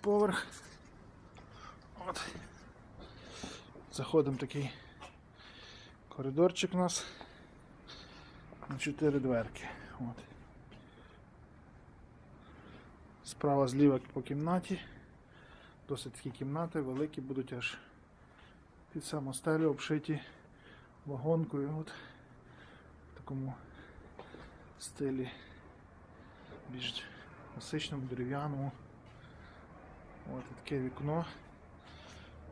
поверх. От. Заходимо в такий коридорчик у нас на чотири дверки. От. Справа зліва по кімнаті. Досить такі кімнати, великі будуть аж під саму стелю обшиті вагонкою. От. В такому стилі більш класичному, дерев'яному. І таке вікно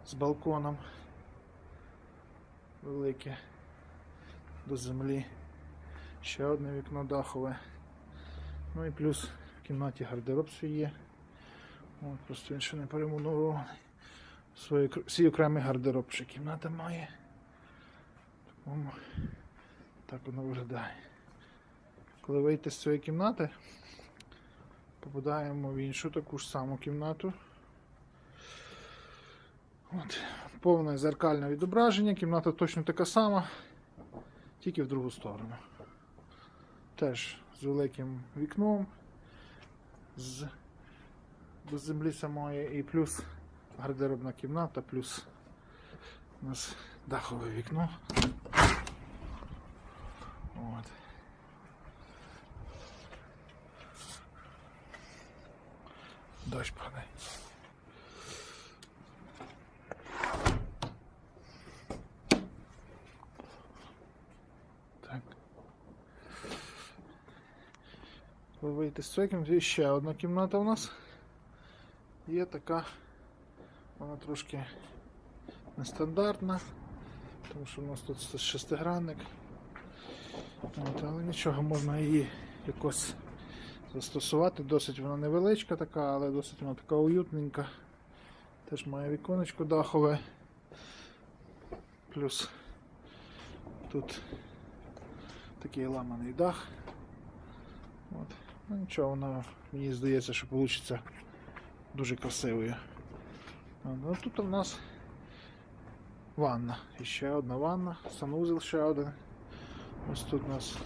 з балконом велике до землі. Ще одне вікно дахове. Ну і плюс в кімнаті гардероб свій є. От, просто він ще не перемонував. Свій, свій окремий гардероб ще кімната має. Такому так воно виглядає. Коли вийти з цієї кімнати, попадаємо в іншу таку ж саму кімнату. От, повне зеркальне відображення, кімната точно така сама, тільки в другу сторону. Теж з великим вікном, з, до землі самої, і плюс гардеробна кімната, плюс у нас дахове вікно. От. Дощ падає. Так. Ви вийти з кімнати, ще одна кімната у нас. Є така, вона трошки нестандартна, тому що у нас тут шестигранник. От, але нічого, можна її якось застосувати. Досить вона невеличка така, але досить вона така уютненька. Теж має віконечко дахове. Плюс тут такий ламаний дах. Ну нічого, вона мені здається, що вийде дуже красивою. Ну, тут у нас ванна. І ще одна ванна, санузел ще один. Ось тут у нас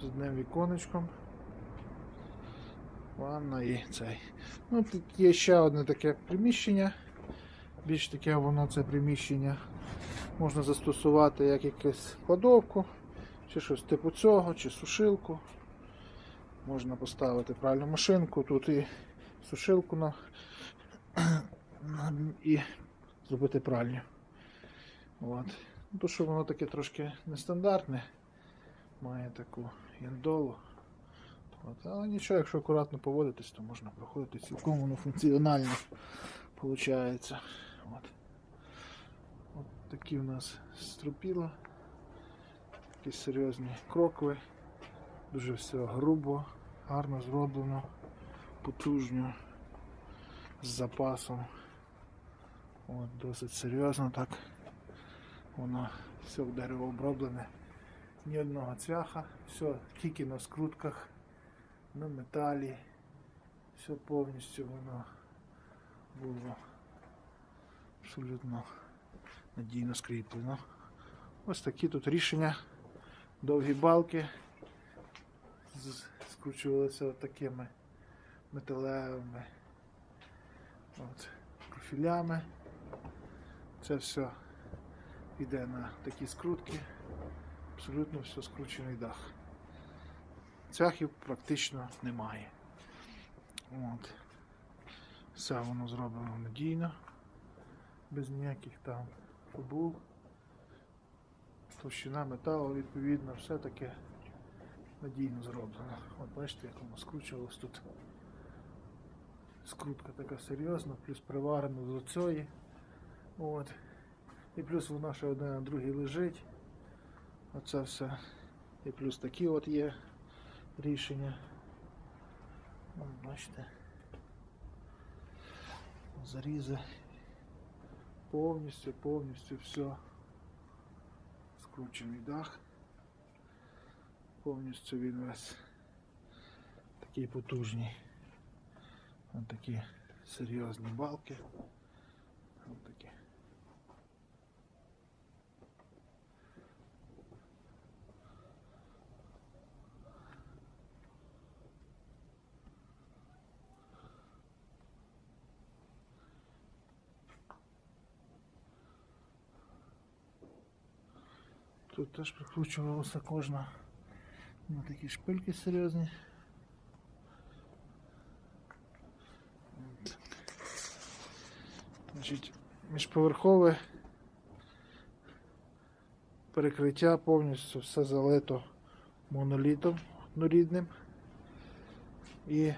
з одним віконечком. Ванна і цей. Ну, тут є ще одне таке приміщення. Більш таке воно це приміщення можна застосувати як якусь кладовку, чи щось типу цього, чи сушилку. Можна поставити пральну машинку, тут і сушилку на, і зробити пральню. От. Ну, То, що воно таке трошки нестандартне, має таку яндолу. От. Але нічого, якщо акуратно поводитись, то можна проходити цілком воно функціонально виходить. От. От такі у нас стропіла. Такі серйозні крокви. Дуже все грубо, гарно зроблено, потужньо, з запасом. От, досить серйозно так. Воно все в дерево оброблене. Ні одного цвяха, все тільки на скрутках, на металі. Все повністю воно було абсолютно надійно скріплено. Ось такі тут рішення. Довгі балки скручувалися такими металевими от, профілями. Це все йде на такі скрутки. Абсолютно все скручений дах. Цвяхів практично немає. От. Все воно зроблено надійно, без ніяких там фабул. Товщина металу, відповідно, все таке надійно зроблено. От бачите, як воно скручувалось тут. Скрутка така серйозна, плюс приварено до цієї. От. І плюс вона ще одна на другій лежить. Оце все. І плюс такі от є рішення. От, бачите. Зарізи. Повністю, повністю все. Скручений дах повністю він весь такий потужний. Ось такі серйозні балки. Ось такі. Тут теж прикручувалося кожна на такі шпильки серйозні. Значить, міжповерхове перекриття повністю все залито монолітом однорідним. І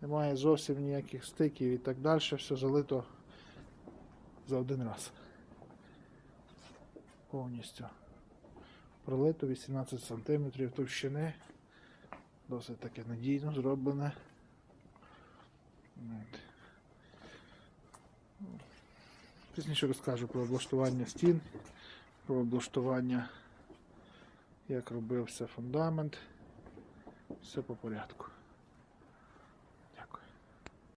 немає зовсім ніяких стиків і так далі. Все залито за один раз. Повністю. Пролито 18 см товщини. Досить таке надійно зроблене. Пізніше розкажу про облаштування стін, про облаштування, як робився фундамент. Все по порядку.